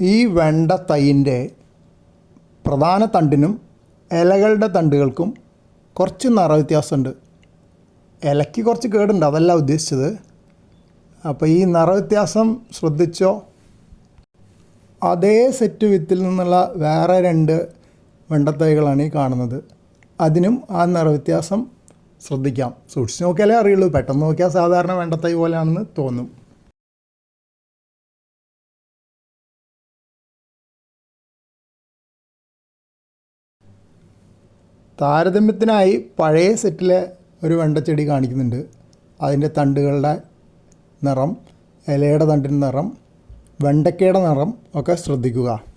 ഈ വെണ്ട തൈന്റെ പ്രധാന തണ്ടിനും ഇലകളുടെ തണ്ടുകൾക്കും കുറച്ച് നിറ വ്യത്യാസമുണ്ട്. ഇലയ്ക്ക് കുറച്ച് കേടുണ്ട് അതല്ല ഉദ്ദേശിച്ചത്. അപ്പോൾ ഈ നിറ വ്യത്യാസം ശ്രദ്ധിച്ചോ? അതേ സെറ്റ് വിത്തിൽ നിന്നുള്ള വേറെ രണ്ട് വെണ്ടത്തൈകളാണ് ഈ കാണുന്നത്. അതിനും ആ നിറവ്യത്യാസം ശ്രദ്ധിക്കാം. സൂക്ഷിച്ച് നോക്കിയാലേ അറിയുള്ളൂ. പെട്ടെന്ന് നോക്കിയാൽ സാധാരണ വെണ്ടത്തൈ പോലെയാണെന്ന് തോന്നും. താരതമ്യത്തിനായി പഴയ സെറ്റിലെ ഒരു വെണ്ടച്ചെടി കാണിക്കുന്നുണ്ട്. അതിന്റെ തണ്ടുകളുടെ നിറം ഇലയുടെ തണ്ടിന്റെ നിറം വെണ്ടക്കയുടെ നിറം ഒക്കെ ശ്രദ്ധിക്കുക.